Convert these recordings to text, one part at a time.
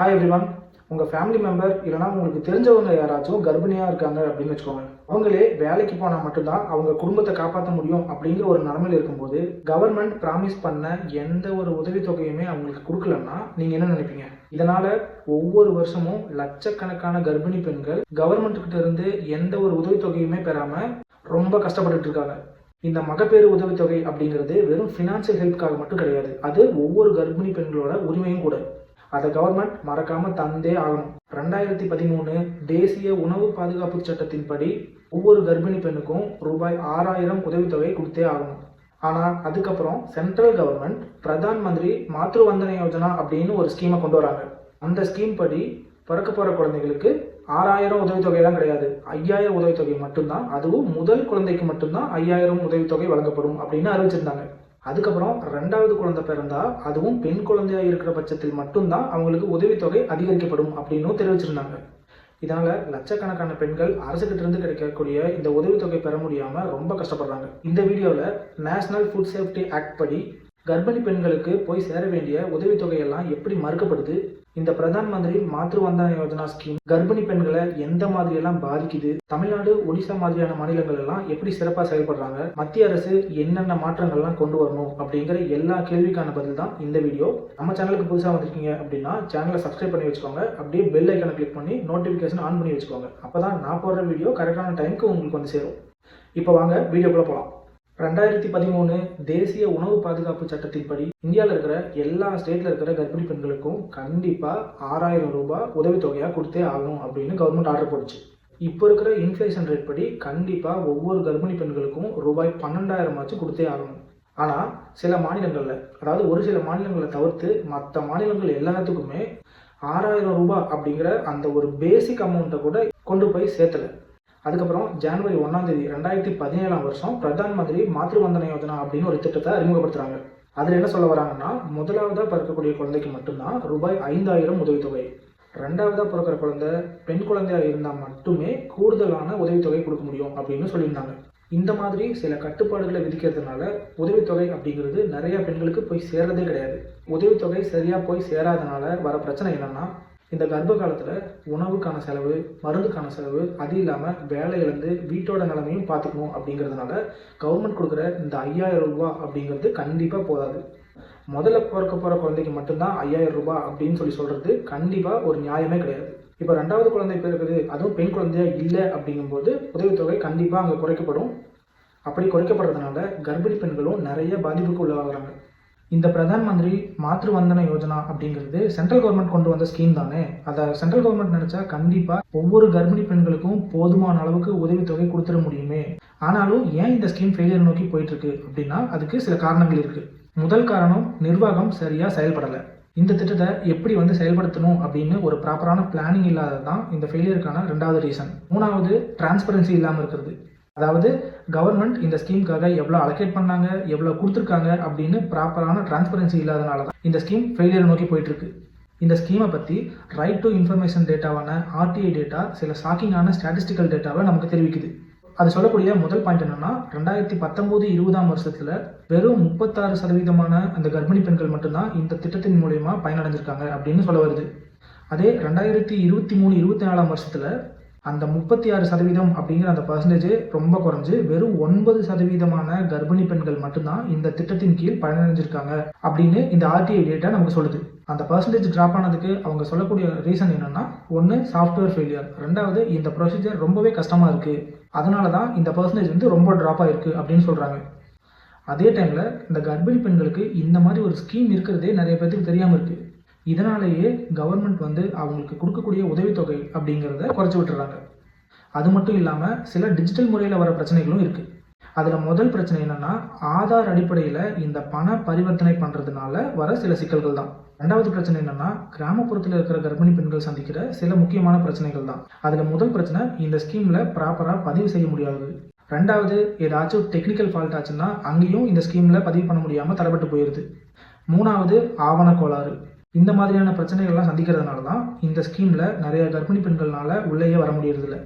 Hi everyone உங்கள் family member இல்லைனா உங்களுக்கு தெரிஞ்சவங்க யாராச்சும் கர்ப்பிணியாக இருக்காங்க அப்படின்னு வச்சுக்கோங்க. அவங்களே வேலைக்கு போனால் மட்டும்தான் அவங்க குடும்பத்தை காப்பாற்ற முடியும் அப்படிங்கிற ஒரு நிலமையில இருக்கும்போது கவர்மெண்ட் ப்ராமிஸ் பண்ண எந்த ஒரு உதவித்தொகையுமே அவங்களுக்கு கொடுக்கலன்னா நீங்கள் என்ன நினைப்பீங்க? இதனால் ஒவ்வொரு வருஷமும் லட்சக்கணக்கான கர்ப்பிணி பெண்கள் கவர்மெண்ட் இருந்து எந்த ஒரு உதவித்தொகையுமே பெறாமல் ரொம்ப கஷ்டப்பட்டுட்டு இருக்காங்க. இந்த மகப்பேறு உதவித்தொகை அப்படிங்கிறது வெறும் ஃபினான்ஷியல் ஹெல்ப்காக மட்டும் கிடையாது. அது ஒவ்வொரு கர்ப்பிணி பெண்களோட உரிமையும் கூட. அதை கவர்மெண்ட் மறக்காம தந்தே ஆகணும். ரெண்டாயிரத்தி பதிமூணு தேசிய உணவு பாதுகாப்பு சட்டத்தின்படி ஒவ்வொரு கர்ப்பிணி பெண்ணுக்கும் ரூபாய் ஆறாயிரம் உதவித்தொகை கொடுத்தே ஆகணும். ஆனால் அதுக்கப்புறம் சென்ட்ரல் கவர்மெண்ட் பிரதான் மந்திரி மாத்ரு வந்தன யோஜனா அப்படின்னு ஒரு ஸ்கீமை கொண்டு வராங்க. அந்த ஸ்கீம் படி பிறக்க போகிற குழந்தைங்களுக்கு ஆறாயிரம் உதவித்தொகை தான் கிடையாது. ஐயாயிரம் உதவித்தொகை மட்டும்தான். அதுவும் முதல் குழந்தைக்கு மட்டும்தான் ஐயாயிரம் உதவித்தொகை வழங்கப்படும் அப்படின்னு அறிவிச்சிருந்தாங்க. அதுக்கப்புறம் ரெண்டாவது குழந்தை பிறந்தா அதுவும் பெண் குழந்தையாக இருக்கிற பட்சத்தில் மட்டும்தான் அவங்களுக்கு உதவித்தொகை அதிகரிக்கப்படும் அப்படின்னும் தெரிவிச்சிருந்தாங்க. இதனால லட்சக்கணக்கான பெண்கள் அரசுகிட்டிருந்து கிடைக்கக்கூடிய இந்த உதவித்தொகை பெற முடியாம ரொம்ப கஷ்டப்படுறாங்க. இந்த வீடியோவில் நேஷனல் ஃபுட் சேஃப்டி ஆக்ட் படி கர்ப்பிணி பெண்களுக்கு போய் சேர வேண்டிய உதவித்தொகையெல்லாம் எப்படி மறுக்கப்படுது இந்த பிரதான் மந்திரி மாத்ரு வந்தன யோஜனா ஸ்கீம் கர்ப்பிணி பெண்களை எந்த மாதிரி எல்லாம் பாதிக்குது? தமிழ்நாடு ஒடிசா மாதிரியான மாநிலங்கள் எல்லாம் எப்படி சிறப்பாக செயல்படுறாங்க? மத்திய அரசு என்னென்ன மாற்றங்கள்லாம் கொண்டு வரணும்? அப்படிங்கிற எல்லா கேள்விக்கான பதில் தான் இந்த வீடியோ. நம்ம சேனலுக்கு புதுசாக வந்திருக்கீங்க அப்படின்னா சேனலை சப்ஸ்கிரைப் பண்ணி வச்சுக்கோங்க. அப்படியே பெல் ஐக்கனை கிளிக் பண்ணி நோட்டிஃபிகேஷன் ஆன் பண்ணி வச்சுக்கோங்க. அப்பதான் நான் போடுற வீடியோ கரெக்டான டைமுக்கு உங்களுக்கு வந்து சேரும். இப்போ வாங்க வீடியோக்குள்ள போகலாம் ரெண்டாயிரத்தி பதிமூணு தேசிய உணவு பாதுகாப்பு சட்டத்தின்படி இந்தியாவில் இருக்கிற எல்லா ஸ்டேட்டில் இருக்கிற கர்ப்பிணி பெண்களுக்கும் கண்டிப்பாக ஆறாயிரம் ரூபாய் உதவித்தொகையாக கொடுத்தே ஆகணும் அப்படின்னு கவர்மெண்ட் ஆர்டர் போடுச்சு இப்போ இருக்கிற இன்ஃப்ளேஷன் ரேட் படி கண்டிப்பாக ஒவ்வொரு கர்ப்பிணி பெண்களுக்கும் ரூபாய் பன்னெண்டாயிரம் ஆச்சு கொடுத்தே ஆகணும். ஆனால் சில மாநிலங்களில் அதாவது ஒரு சில மாநிலங்களை தவிர்த்து மற்ற மாநிலங்கள் எல்லாத்துக்குமே ஆறாயிரம் ரூபாய் அப்படிங்கிற அந்த ஒரு பேசிக் அமௌண்ட்டை கூட கொண்டு போய் சேர்த்தலை. அதுக்கப்புறம் ஜனவரி ஒன்றாம் தேதி ரெண்டாயிரத்தி பதினேழாம் வருஷம் பிரதான் மந்திரி மாத்ரு வந்தன யோஜனா அப்படின்னு ஒரு திட்டத்தை அறிமுகப்படுத்துறாங்க. அதில் என்ன சொல்ல வராங்கன்னா முதலாவதாக பிறக்கக்கூடிய குழந்தைக்கு மட்டும்தான் ரூபாய் ஐந்தாயிரம் உதவித்தொகை. ரெண்டாவதாக பிறக்கிற குழந்தை பெண் குழந்தையாக இருந்தால் மட்டுமே கூடுதலான உதவித்தொகை கொடுக்க முடியும் அப்படின்னு சொல்லியிருந்தாங்க. இந்த மாதிரி சில கட்டுப்பாடுகளை விதிக்கிறதுனால உதவித்தொகை அப்படிங்கிறது நிறைய பெண்களுக்கு போய் சேர்றதே கிடையாது. உதவித்தொகை சரியாக போய் சேராதனால வர பிரச்சனை என்னன்னா இந்த கர்ப்ப காலத்தில் உணவுக்கான செலவு மருந்துக்கான செலவு அது இல்லாமல் வேலை இழந்து வீட்டோட நிலைமையும் பார்த்துக்கணும் அப்படிங்கிறதுனால கவர்மெண்ட் கொடுக்குற இந்த ஐயாயிரம் ரூபா அப்படிங்கிறது கண்டிப்பாக போதாது. முதல்ல பிறக்க போகிற குழந்தைக்கு மட்டும்தான் ஐயாயிரம் ரூபாய் அப்படின்னு சொல்லி சொல்கிறது கண்டிப்பாக ஒரு நியாயமே கிடையாது. இப்போ ரெண்டாவது குழந்தை பிறகுது அதுவும் பெண் குழந்தையா இல்லை அப்படிங்கும்போது உதவித்தொகை கண்டிப்பாக அங்கே குறைக்கப்படும். அப்படி குறைக்கப்படுறதுனால கர்ப்பிணி பெண்களும் நிறைய பாதிப்புக்கு உள்ளாகிறாங்க. இந்த பிரதான் மந்திரி மாத்ரு வந்தன யோஜனா அப்படிங்கிறது சென்ட்ரல் கவர்மெண்ட் கொண்டு வந்த ஸ்கீம் தானே? அதை சென்ட்ரல் கவர்மெண்ட் நினைச்சா கண்டிப்பா ஒவ்வொரு கர்ப்பிணி பெண்களுக்கும் போதுமான அளவுக்கு உதவித்தொகை கொடுத்துட முடியுமே. ஆனாலும் ஏன் இந்த ஸ்கீம் ஃபெயிலியர் நோக்கி போயிட்டு இருக்கு அப்படின்னா அதுக்கு சில காரணங்கள் இருக்கு. முதல் காரணம் நிர்வாகம் சரியா செயல்படலை. இந்த திட்டத்தை எப்படி வந்து செயல்படுத்தணும் அப்படின்னு ஒரு ப்ராப்பரான பிளானிங் இல்லாதது தான் இந்த ஃபெயிலியருக்கான ரெண்டாவது ரீசன் மூணாவது டிரான்ஸ்பரன்சி இல்லாமல் இருக்கிறது. அதாவது கவர்மெண்ட் இந்த ஸ்கீமுக்காக எவ்வளோ அலோகேட் பண்ணாங்க எவ்வளோ கொடுத்துருக்காங்க அப்படின்னு ப்ராப்பரான டிரான்ஸ்பரன்சி இல்லாதனால தான் இந்த ஸ்கீம் ஃபெயிலியர் நோக்கி போயிட்டுருக்கு. இந்த ஸ்கீமை பற்றி ரைட் டு இன்ஃபர்மேஷன் டேட்டாவான ஆர்டிஐ டேட்டா சில ஷாக்கிங்கான ஸ்டாட்டிஸ்டிக்கல் டேட்டாவை நமக்கு தெரிவிக்குது. அது சொல்லக்கூடிய முதல் பாயிண்ட் என்னன்னா ரெண்டாயிரத்தி பத்தொம்போது இருபதாம் வருஷத்தில் வெறும் முப்பத்தாறு சதவீதமான அந்த கர்ப்பிணி பெண்கள் மட்டும்தான் இந்த திட்டத்தின் மூலயமா பயனடைஞ்சிருக்காங்க அப்படின்னு சொல்ல வருது. அதே ரெண்டாயிரத்தி இருபத்தி மூணு இருபத்தி நாலாம் வருஷத்தில் அந்த முப்பத்தி ஆறு சதவீதம் அப்படிங்கிற அந்த பர்சன்டேஜ் ரொம்ப குறைஞ்சு வெறும் ஒன்பது சதவீதமான கர்ப்பிணி பெண்கள் மட்டும்தான் இந்த திட்டத்தின் கீழ் பயனடைஞ்சிருக்காங்க அப்படின்னு இந்த ஆர்டிஐ டேட்டா நமக்கு சொல்லுது. அந்த பர்சன்டேஜ் ட்ராப் ஆனதுக்கு அவங்க சொல்லக்கூடிய ரீசன் என்னன்னா ஒன்று சாஃப்ட்வேர் ஃபெயிலியர் ரெண்டாவது இந்த ப்ரொசீஜர் ரொம்பவே கஷ்டமாக இருக்குது அதனால தான் இந்த பர்சன்டேஜ் வந்து ரொம்ப ட்ராப் ஆகிருக்கு அப்படின்னு சொல்கிறாங்க அதே டைமில் இந்த கர்ப்பிணி பெண்களுக்கு இந்த மாதிரி ஒரு ஸ்கீம் இருக்கிறதே நிறைய பேருக்கு தெரியாமல் இருக்குது இதனாலேயே கவர்மெண்ட் வந்து அவங்களுக்கு கொடுக்கக்கூடிய உதவித்தொகை அப்படிங்கிறத குறைச்சி விட்டுறாங்க. அது மட்டும் இல்லாமல் சில டிஜிட்டல் முறையில் வர பிரச்சனைகளும் இருக்குது அதில் முதல் பிரச்சனை என்னென்னா ஆதார் அடிப்படையில் இந்த பண பரிவர்த்தனை பண்ணுறதுனால வர சில சிக்கல்கள் தான். ரெண்டாவது பிரச்சனை என்னென்னா கிராமப்புறத்தில் இருக்கிற கர்ப்பிணி பெண்கள் சந்திக்கிற சில முக்கியமான பிரச்சனைகள் தான். அதில் முதல் பிரச்சனை இந்த ஸ்கீமில் ப்ராப்பராக பதிவு செய்ய முடியாது. ரெண்டாவது ஏதாச்சும் டெக்னிக்கல் ஃபால்ட் ஆச்சுன்னா அங்கேயும் இந்த ஸ்கீமில் பதிவு பண்ண முடியாமல் தடைப்பட்டு போயிடுது மூணாவது ஆவண கோளாறு இந்த மாதிரியான பிரச்சனைகள்லாம் சந்திக்கிறதுனால தான் இந்த ஸ்கீமில் நிறைய கர்ப்பிணி பெண்கள்னால உள்ளேயே வர முடியறதில்ல.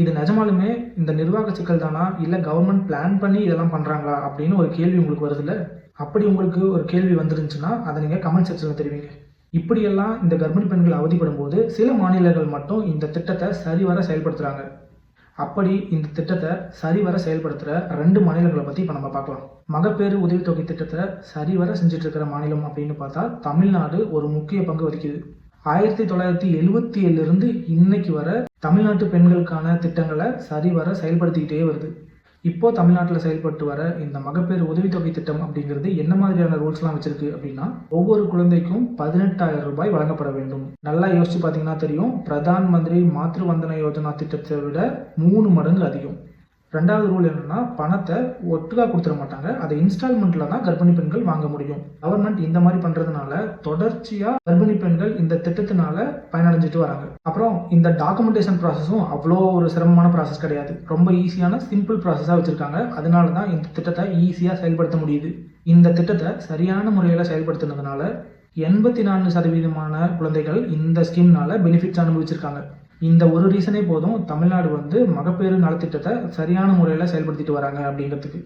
இது நிஜமாலுமே இந்த நிர்வாக சிக்கல் தானா இல்லை கவர்மெண்ட் பிளான் பண்ணி இதெல்லாம் பண்ணுறாங்களா அப்படின்னு ஒரு கேள்வி உங்களுக்கு வருதுல்ல? அப்படி உங்களுக்கு ஒரு கேள்வி வந்துருந்துச்சுன்னா அதை நீங்கள் கமெண்ட் செக்ஷனில் தெரிவிங்க. இப்படியெல்லாம் இந்த கர்ப்பிணி பெண்கள் அவதிப்படும் போது சில மாநிலங்கள் மட்டும் இந்த திட்டத்தை சரிவர செயல்படுத்துகிறாங்க அப்படி இந்த திட்டத்தை சரிவர செயல்படுத்துகிற ரெண்டு மாநிலங்களை பற்றி இப்போ நம்ம பார்க்கலாம். மகப்பேறு உதவித்தொகை திட்டத்தை சரிவர செஞ்சுட்டு இருக்கிற மாநிலம் அப்படின்னு பார்த்தா தமிழ்நாடு ஒரு முக்கிய பங்கு வகிக்குது. ஆயிரத்தி தொள்ளாயிரத்தி எழுவத்தி ஏழுலேருந்து இன்னைக்கு வர தமிழ்நாட்டு பெண்களுக்கான திட்டங்களை சரிவர செயல்படுத்திக்கிட்டே வருது. இப்போ தமிழ்நாட்டில் செயல்பட்டு வர இந்த மகப்பேறு உதவித்தொகை திட்டம் அப்படிங்கிறது என்ன மாதிரியான ரூல்ஸ்லாம் வச்சிருக்கு அப்படின்னா ஒவ்வொரு குழந்தைக்கும் பதினெட்டாயிரம் ரூபாய் வழங்கப்பட வேண்டும். நல்லா யோசிச்சு பார்த்தீங்கன்னா தெரியும் பிரதான் மந்திரி மாத்ரு வந்தன யோஜனா திட்டத்தை விட மூணு மடங்கு அதிகம். ரெண்டாவது ரூல் என்னன்னா பணத்தை ஒட்டுக்காக கொடுத்துட மாட்டாங்க. அதை இன்ஸ்டால்மெண்ட்ல தான் கர்ப்பிணி பெண்கள் வாங்க முடியும். கவர்மெண்ட் இந்த மாதிரி பண்றதுனால தொடர்ச்சியா கர்ப்பிணி பெண்கள் இந்த திட்டத்தினால பயனடைஞ்சிட்டு வராங்க. அப்புறம் இந்த டாக்குமெண்டேஷன் ப்ராசஸும் அவ்வளோ ஒரு சிரமமான ப்ராசஸ் கிடையாது. ரொம்ப ஈஸியான சிம்பிள் ப்ராசஸாக வச்சிருக்காங்க. அதனால தான் இந்த திட்டத்தை ஈஸியாக செயல்படுத்த முடியுது. இந்த திட்டத்தை சரியான முறையில் செயல்படுத்தினதுனால எண்பத்தி நான்கு சதவீதமான குழந்தைகள் இந்த ஸ்கீம்னால பெனிஃபிட்ஸ் அனுபவிச்சிருக்காங்க. இந்த ஒரு ரீசனே போதும் தமிழ்நாடு வந்து மகப்பேறு நலத்திட்டத்தை சரியான முறையில் செயல்படுத்திட்டு வராங்க அப்படிங்கிறதுக்கு.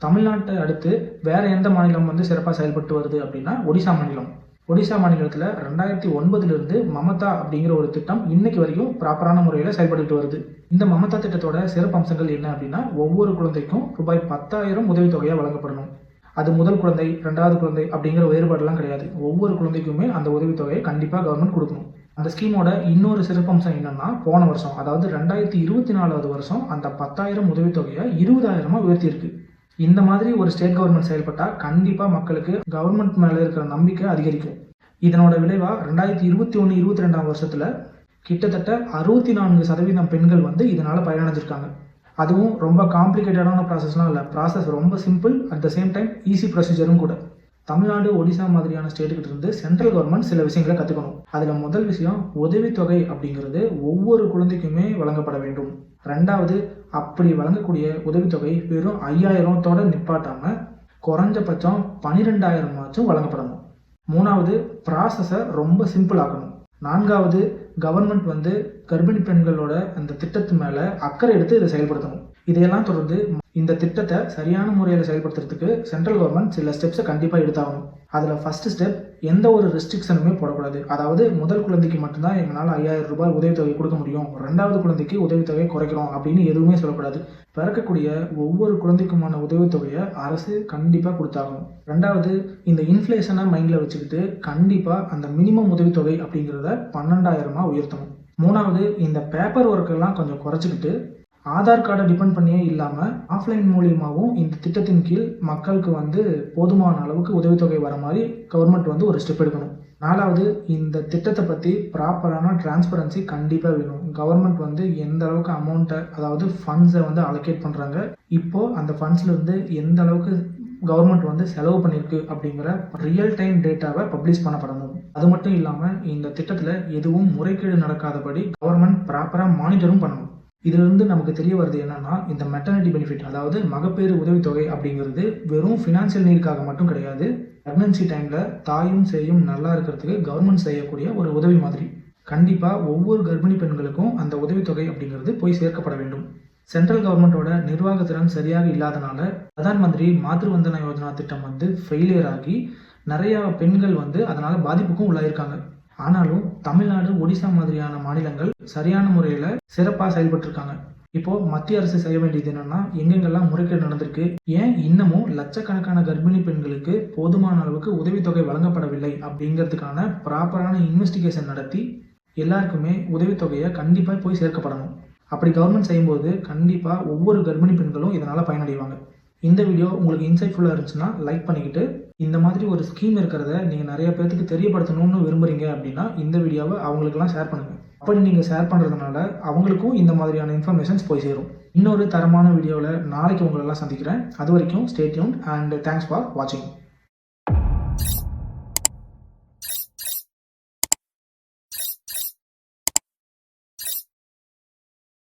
தமிழ்நாட்டை அடுத்து வேற எந்த மாநிலம் வந்து சிறப்பாக செயல்பட்டு வருது அப்படின்னா ஒடிசா மாநிலம். ஒடிசா மாநிலத்தில் ரெண்டாயிரத்தி ஒன்பதுலேருந்து மமதா அப்படிங்கிற ஒரு திட்டம் இன்னைக்கு வரைக்கும் ப்ராப்பரான முறையில் செயல்பட்டு வருது. இந்த மமதா திட்டத்தோட சிறப்பு அம்சங்கள் என்ன அப்படின்னா ஒவ்வொரு குழந்தைக்கும் ரூபாய் பத்தாயிரம் உதவித்தொகையாக வழங்கப்படணும். அது முதல் குழந்தை ரெண்டாவது குழந்தை அப்படிங்கிற வேறுபாடுலாம் கிடையாது. ஒவ்வொரு குழந்தைக்குமே அந்த உதவித்தொகையை கண்டிப்பாக கவர்மெண்ட் கொடுக்கணும். அந்த ஸ்கீமோட இன்னொரு சிறப்பம்சம் என்னென்னா போன வருஷம் அதாவது ரெண்டாயிரத்தி இருபத்தி நாலாவது வருஷம் அந்த பத்தாயிரம் உதவித்தொகையை இருபதாயிரமா உயர்த்தியிருக்கு. இந்த மாதிரி ஒரு ஸ்டேட் கவர்மெண்ட் செயல்பட்டால் கண்டிப்பாக மக்களுக்கு கவர்மெண்ட் மேலே இருக்கிற நம்பிக்கை அதிகரிக்கும். இதனோட விளைவாக ரெண்டாயிரத்தி இருபத்தி ஒன்று இருபத்தி ரெண்டாம் வருஷத்தில் கிட்டத்தட்ட அறுபத்தி நான்கு சதவீதம் பெண்கள் வந்து இதனால் பயனடைஞ்சிருக்காங்க. அதுவும் ரொம்ப காம்ப்ளிகேட்டடான ப்ராசஸ்லாம் இல்லை. ப்ராசஸ் ரொம்ப simple at the same time easy ப்ரொசீஜரும் கூட. தமிழ்நாடு ஒடிசா மாதிரியான ஸ்டேட்டுக்கிட்ட இருந்து சென்ட்ரல் கவர்மெண்ட் சில விஷயங்களை கற்றுக்கணும் அதில் முதல் விஷயம் உதவித்தொகை அப்படிங்கிறது ஒவ்வொரு குழந்தைக்குமே வழங்கப்பட வேண்டும். ரெண்டாவது அப்படி வழங்கக்கூடிய உதவித்தொகை வெறும் ஐயாயிரத்தோட நிப்பாட்டாமல் குறைஞ்சபட்சம் பனிரெண்டாயிரமாச்சும் வழங்கப்படணும். மூணாவது ப்ராசஸை ரொம்ப சிம்பிள் ஆக்கணும். நான்காவது கவர்மெண்ட் வந்து கர்ப்பிணி பெண்களோட அந்த திட்டத்து மேலே அக்கறை எடுத்து இதை செயல்படுத்தணும். இதையெல்லாம் தொடர்ந்து இந்த திட்டத்தை சரியான முறையில் செயல்படுத்துறதுக்கு சென்ட்ரல் கவர்மெண்ட் சில ஸ்டெப்ஸை கண்டிப்பாக எடுத்தாகணும். அதில் ஃபஸ்ட்டு ஸ்டெப் எந்த ஒரு ரெஸ்ட்ரிக்ஷனுமே போடக்கூடாது. அதாவது முதல் குழந்தைக்கு மட்டும்தான் எங்களால் ஐயாயிரம் ரூபாய் உதவித்தொகை கொடுக்க முடியும். ரெண்டாவது குழந்தைக்கு உதவித்தொகை குறைக்கிறோம் அப்படின்னு எதுவுமே சொல்லக்கூடாது. பிறக்கக்கூடிய ஒவ்வொரு குழந்தைக்குமான உதவித்தொகையை அரசு கண்டிப்பாக கொடுத்தாகணும். ரெண்டாவது இந்த இன்ஃப்ளேஷனை மைண்டில் வச்சுக்கிட்டு கண்டிப்பாக அந்த மினிமம் உதவித்தொகை அப்படிங்கிறத பன்னெண்டாயிரமாக உயர்த்தணும். மூணாவது இந்த பேப்பர் ஒர்க்கெல்லாம் கொஞ்சம் குறைச்சிக்கிட்டு ஆதார் கார்டை டிபெண்ட் பண்ணியே இல்லாமல் ஆஃப்லைன் மூலியமாகவும் இந்த திட்டத்தின் கீழ் மக்களுக்கு வந்து போதுமான அளவுக்கு உதவித்தொகை வர மாதிரி கவர்மெண்ட் வந்து ஒரு ஸ்டெப் எடுக்கணும். நாலாவது இந்த திட்டத்தை பற்றி ப்ராப்பரான டிரான்ஸ்பரன்சி கண்டிப்பாக வேணும். கவர்மெண்ட் வந்து எந்த அளவுக்கு அமௌண்ட்டை அதாவது ஃபண்ட்ஸை வந்து அலோகேட் பண்ணுறாங்க இப்போது அந்த ஃபண்ட்ஸ்லேருந்து எந்த அளவுக்கு கவர்மெண்ட் வந்து செலவு பண்ணியிருக்கு அப்படிங்கிற ரியல் டைம் டேட்டாவை பப்ளிஷ் பண்ணப்படணும். அது மட்டும் இல்லாமல் இந்த திட்டத்தில் எதுவும் முறைகேடு நடக்காதபடி கவர்மெண்ட் ப்ராப்பராக மானிட்டரும் பண்ணணும். இதிலிருந்து நமக்கு தெரிய வருது என்னன்னா இந்த மெட்டர்னிட்டி பெனிஃபிட் அதாவது மகப்பேறு உதவித்தொகை அப்படிங்கிறது வெறும் ஃபினான்ஷியல் நீருக்காக மட்டும் கிடையாது. ப்ரெக்னன்சி டைமில் தாயும் சேயும் நல்லா இருக்கிறதுக்கு கவர்மெண்ட் செய்யக்கூடிய ஒரு உதவி மாதிரி. கண்டிப்பாக ஒவ்வொரு கர்ப்பிணி பெண்களுக்கும் அந்த உதவித்தொகை அப்படிங்கிறது போய் சேர்க்கப்பட வேண்டும். சென்ட்ரல் கவர்மெண்ட்டோட நிர்வாகத்திறன் சரியாக இல்லாதனால பிரதான் மந்திரி மாத்ருவந்தன யோஜனா திட்டம் வந்து ஃபெயிலியர் ஆகி நிறையா பெண்கள் வந்து அதனால் பாதிப்புக்கும் உள்ளாயிருக்காங்க. ஆனாலும் தமிழ்நாடு ஒடிசா மாதிரியான மாநிலங்கள் சரியான முறையில் சிறப்பாக செயல்பட்டுருக்காங்க. இப்போ மத்திய அரசு செய்ய வேண்டியது என்னன்னா எங்கெங்கெல்லாம் முறைகேடு நடந்திருக்கு ஏன் இன்னமும் லட்சக்கணக்கான கர்ப்பிணி பெண்களுக்கு போதுமான அளவுக்கு உதவித்தொகை வழங்கப்படவில்லை அப்படிங்கிறதுக்கான ப்ராப்பரான இன்வெஸ்டிகேஷன் நடத்தி எல்லாருக்குமே உதவித்தொகையை கண்டிப்பாக போய் சேர்க்கப்படணும். அப்படி கவர்மெண்ட் செய்யும்போது கண்டிப்பாக ஒவ்வொரு கர்ப்பிணி பெண்களும் இதனால் பயனடைவாங்க. இந்த வீடியோ உங்களுக்கு இன்சைட்ஃபுல்லாக இருந்துச்சுன்னா லைக் பண்ணிக்கிட்டு இந்த மாதிரி ஒரு ஸ்கீம் இருக்கிறத நீங்கள் நிறைய பேர்த்துக்கு தெரியப்படுத்தணும்னு விரும்புகிறீங்க அப்படின்னா இந்த வீடியோவை அவங்களுக்கெல்லாம் ஷேர் பண்ணுங்கள் அப்படி நீங்கள் ஷேர் பண்ணுறதுனால அவங்களுக்கும் இந்த மாதிரியான இன்ஃபர்மேஷன்ஸ் போய் சேரும். இன்னொரு தரமான வீடியோவில் நாளைக்கு உங்களெல்லாம் சந்திக்கிறேன். அது வரைக்கும் ஸ்டேட்யூன் அண்ட் தேங்க்ஸ் ஃபார் வாட்சிங்